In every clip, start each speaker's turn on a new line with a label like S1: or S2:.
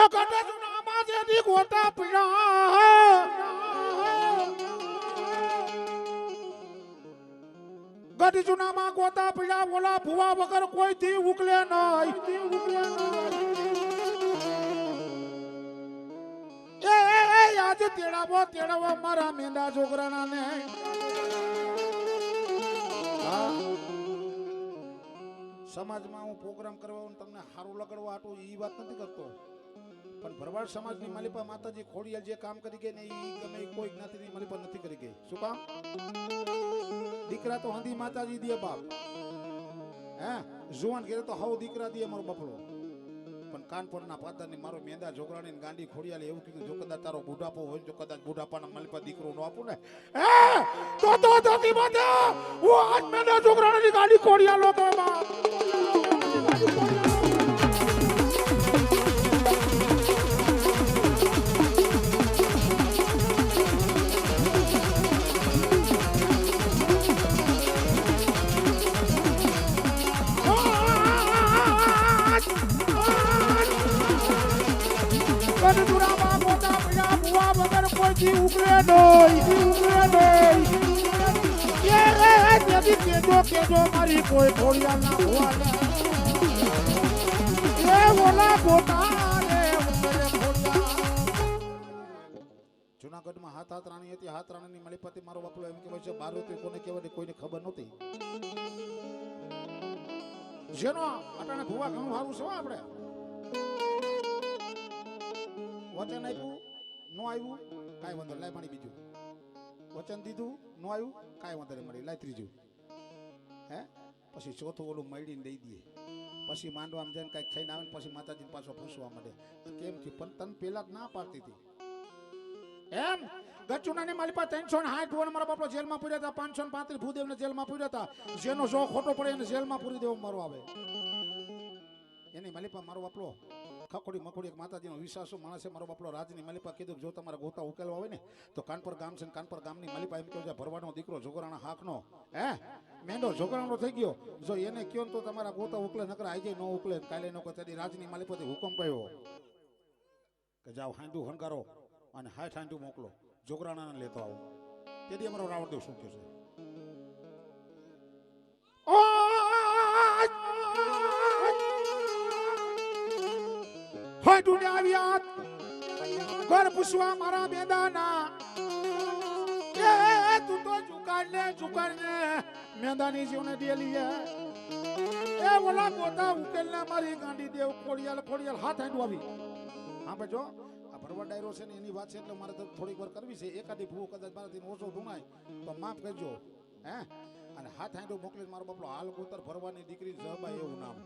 S1: એ જુનામાં ગોટા પીડા. ગઢ જુનામાં ગોતા પીડા બોલા ભુવા વગર કોઈ થી ઉકલે નહીં. ઉકલે એ તેડાવો તેડાવો મારા મેંદા છોકરાના ને સમાજમાં હું પ્રોગ્રામ કરવા તમને સારું લગાડવા આટું એ વાત નથી કરતો. પણ ભરવાડ સમાજની માલિપા માતાજી ખોડિયાલ જે કામ કરી ગઈ ને એ ગમે કોઈ જ્ઞાતિની માલિપા નથી કરી ગઈ. શું કામ? દીકરા તો હંધી માતાજી દે બાપ. હે? જુવાન ઘેરે તો હાવ દીકરા દે મારો બફળો પણ કાનપુરના પાદરની મારો મેંદા જોગરાણી ગાંડી ખોડિયાલે એવું કીધું, જો કદાચ તારો બુઢાપો હોય જો કદાચ બુઢાપાના માલિપા દીકરો નો આપું ને. તો તો ધોતી માતા, હું આજ મેંદા છોકરાની ગાંડી ખોડિયાલો તો બાપ નહીં ઉકળે નહીં એ એ એ તેથી કેજો કેજો મારી કોઈ ખોડિયાલ ના ભુવાને એ ઓલા ગોટા રે ઉકળે ખોડિયાલ જુનાગઢમાં હાથ હાથ રાણી હતી, હાથ રાણીની મળી મારો બાપલો એમ કહેવાય છે બારોતી કોને કહેવાય કોઈને ખબર નહોતી. જેનો અટાણે ભૂવા ઘણું સારું છે આપણે. વચન આપ્યું. નો આવ્યું, કાંઈ વાંધો લાય પાણી બીજું. વચન દીધું, નો આવ્યું, કાંઈ વાંધો નહીં. મળી લાય ત્રીજું. હે? પછી ચોથું ઓલું મળીને દઈ દઈએ. પછી માંડવામાં જઈને કાંઈક થઈને આવે ને પછી માતાજી પાછો ફૂસવા માંડે. કેમ થયું? પણ તને પેલા જ ના પાડતી હતી. એમ? ગચુનાની મારી પાસે ત્રણસો ને સાઠ વર્ષ મારા બાપલો જેલમાં પૂર્યા હતા, પાંચસો ને પાંત્રીસ ભૂદેવને જેલમાં પૂર્યા હતા. જેનો જો ખોટો પડે એને જેલમાં પૂરી દેવો મારો આવે. એની માલિપા મારો બાપલો ખખોડી મખોડી માતાજીનો વિશ્વાસો માણસે મારો બાપલો રાજની માલિપા કીધું જો તમારા ગોતા ઉકેલવા હોય ને, તો કાનપર ગામ છે કાનપર ગામની માલિપા એમ કહ્યું છે ભરવાનો દીકરો જોગરાણા હાકનો. હે? મેંડો જોગરાણો થઈ ગયો. જો એને કયો તો તમારા ગોતા ઉકલે, નકર આજે ન ઉકલે કાલે નો કચેરી રાજની માલિપાથી હુકમ પડ્યો કે જાઓ હાંડું હંકારો અને હાથ હાંડું મોકલો. જોગરાણાને લેતો આવો. તેથી અમારો રાવણદેવ શું કહે છે? ઢૂંઢ્યા આવ્યા ઘર પૂછવા મારા મેદાના. એ તું તો ચુકાડ ને ચુકાડ ને મેદાની જીવને ડેલી એ ઓલા ગોતા ઉકેલ ને મારી ગાંડી દેવ ખોડિયાલ ખોડિયાલ હાથ હાંડું આવી હા ભાઈ જો, આ ભરવા ડાયરો છે ને એની વાત છે એટલે મારે થોડીક વાર કરવી છે. એકાદી ભૂ કદાચ મારાથી ઓછો ભૂણાય, તો માફ કરજો, હે? અને હાથ હાંડો મોકલીને મારો બાપલો હાલ કોતર ભરવાની દીકરી જબાય એવું નામ.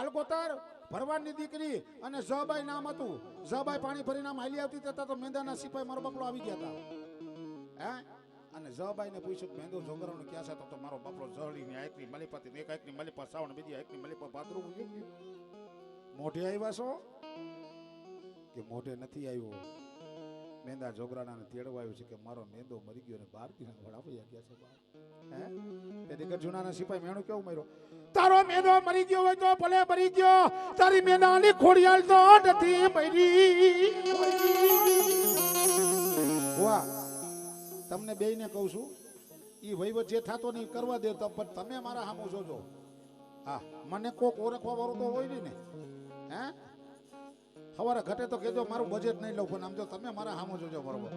S1: હાલ ગોતર ભરવાડની દીકરી અને જબાઈ નામ હતું. જબાઈ પાણી ભરી નામ આવતી હતા, તો મેંદાના સિપાઈ મારો બાપલો આવી ગયા હતા. હે? અને જબાઈ ને પૂછ્યું, મેંદો છોકરાનો ક્યાં છે? તો મારો બાપલો જળી ને આયકની મલીપાતી એક આયકની મલીપા સાવણ બીજી આયકની મલીપા ભાદરું મોઢે આવ્યા છો? કે મોઢે નથી આવ્યો? મેંદા જોગરાણાને તેડવા આવ્યો છે કે મારો મેંદો મરી ગયો ને બાર દિવસ વડાપૈયા ગયા છે બહાર હે? તે જૂનાના સિપાઈ મેણું કેવું મર્યો? તારો મેંદો મરી ગયો હોય તો ભલે મરી ગયો. તારી મેંદાની ખોડિયાલ તો નથી મરી. વાહ. તમને બેયને કહું છું એ વહીવટ જે થતો નહીં કરવા દે તો, પણ તમે મારા સામું જોજો. હા, મને કોક ઓળખવા વાળું તો હોય ને. હે? સવારે ઘટે તો કહેજો, મારું બજેટ નહીં લઉં, પણ આમ જો તમે મારા સામું જોજો બરોબર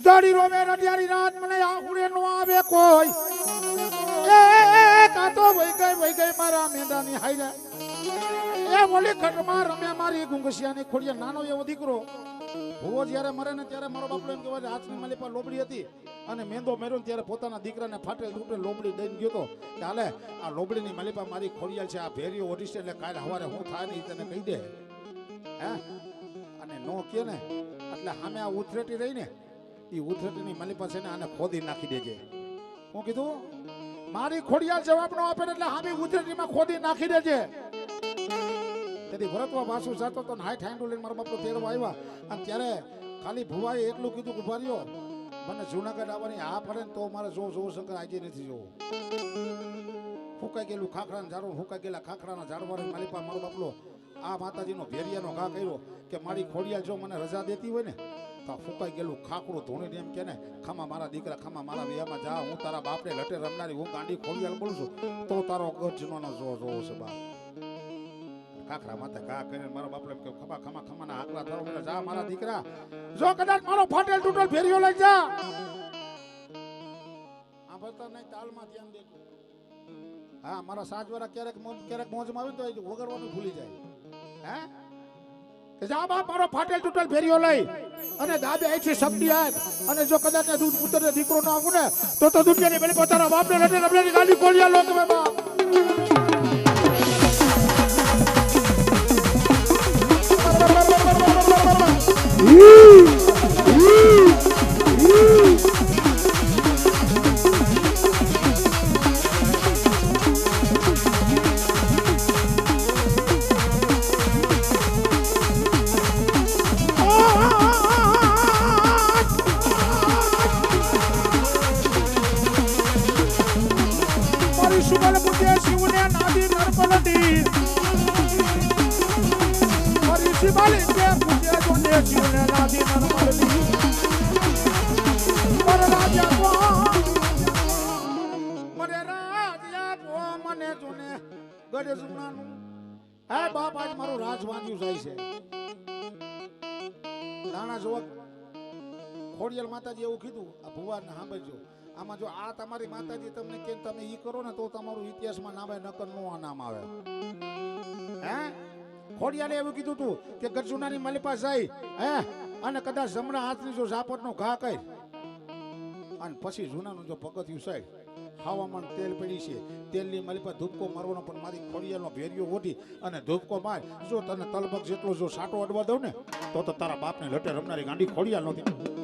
S1: દાડી રોમે રડિયારી રાત, મને આહુડે નો આવે કોઈ. એ કાતો વઈ ગઈ વઈ ગઈ મારા મેંદાની હાઈ જાય એ ઓલી ખટમાં રમે મારી ગુંગસિયાની ખોડિયા નાનો એવો દીકરો. ભુવો જ્યારે મરે ને ત્યારે મારો બાપડો એમ કહેવાય, હાથની માલી પર લોબડી હતી અને મેંદો મેર્યો ત્યારે પોતાના દીકરાને ફાટે તૂટે લોબડી દઈને ગયો તો. કે, હાલે, આ લોબડીની માલિપા મારી ખોડિયા છે, આ ભેરીઓ ઓડિશ એટલે કાલે સવારે હું થાય નહીં તને કહી દે. હે? અને નો કે ને, એટલે સામે આ ઉથરેટી રહી ને એ ઉથરેટીની માલી પાસે ને આને ખોદી નાખી દેજે. હું કીધું, મારી ખોડિયાલ જવાબ નો આપે એટલે સામે ઉથરેટીમાં ખોદી નાખી દેજે. તેથી ભરતવા વાસુ જતો તો હાઈ ઠાંડુ લઈને મારા બાપુ તેરવા આવ્યા. અને ત્યારે ખાલી ભુવાએ એટલું કીધું કે, ઊભા રહ્યો. મને જુનાગઢ આવવાની હા પડે ને તો મારે જો જો શંકર આજે નથી જોવો. ફૂંકાઈ ગયેલું ખાખરાના ઝાડો ફૂંકાઈ ગયેલા ખાખરાના ઝાડવાની પાસે મારો બાપલો આ માતાજીનો ભેરિયાનો ઘા કર્યો કે મારી ખોડિયાલ જો મને રજા દેતી હોય ને, તો ફૂંકાઈ ગયેલું ખાકડું ધોણી એમ કે ને, ખમા મારા દીકરા, ખમા મારા વિયામાં જા, હું તારા બાપને લટે રમનારી, હું ગાંડી ખોડિયાલ બોલું છું, તો તારો ગજનો જો જોવો છે બાપ. ખાખરા માથે ઘા કરીને મારા બાપડે એમ કે ખમા ખમા, ખમાના આકરા થારો મને જા મારા દીકરા. જો કદાચ મારો ફાટેલ તૂટેલ ફેરિયો લઈ જા. આ ભરતા નહીં, તાલમાં ધ્યાન દે હા, મારા સાજવારા ક્યારેક ક્યારેક મોજમાં આવ્યું તો એ વગાડવાનું ભૂલી જાય. કે જા મારો ફાટેલ તૂટેલ ફેરીઓ લઈ. અને દાબે આઈ શક્તિ હાથ અને જો કદાચ દૂધ પુત્ર દીકરો ના આવું ને, તો તો દુનિયાની પેલી પોતાના બાપને લડે રમવાની ગાડી ખોલ્યા લો તમે બાપ
S2: મારી
S1: હે બાપ આજ મારું રાજ વાંચ્યું જાય છે નાના જોવા ખોડિયાલ માતાજી એવું કીધું આ ભુવાને સાંભળજો આમાં જો આ તમારી માતાજી તમને કેમ તમે ઈ કરો ને તો તમારું ઇતિહાસમાં નામે નકર નો નામ આવે હે ખોડિયાલે એવું કીધું તું કે ગરજુનાની મલિપા જાય, હે? અને કદાચ જમણા હાથની જો ઝાપટનો ઘા કરી અને પછી જૂનાનું જો પગથિયું સાહેબ ખાવામાં તેલ પડી છે. તેલની મલિપા ધૂપકો મારવાનો, પણ મારી ખોડિયાનો ભેરિયો ઓઢી અને ધૂપકો માર. જો તને તલબક જેટલો જો સાટો અડવા દઉં ને, તો તો તારા બાપને લટે રમનારી ગાંડી ખોડિયાલ નહોતી.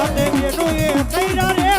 S2: દાવા રે પૈડા
S3: એ હાથે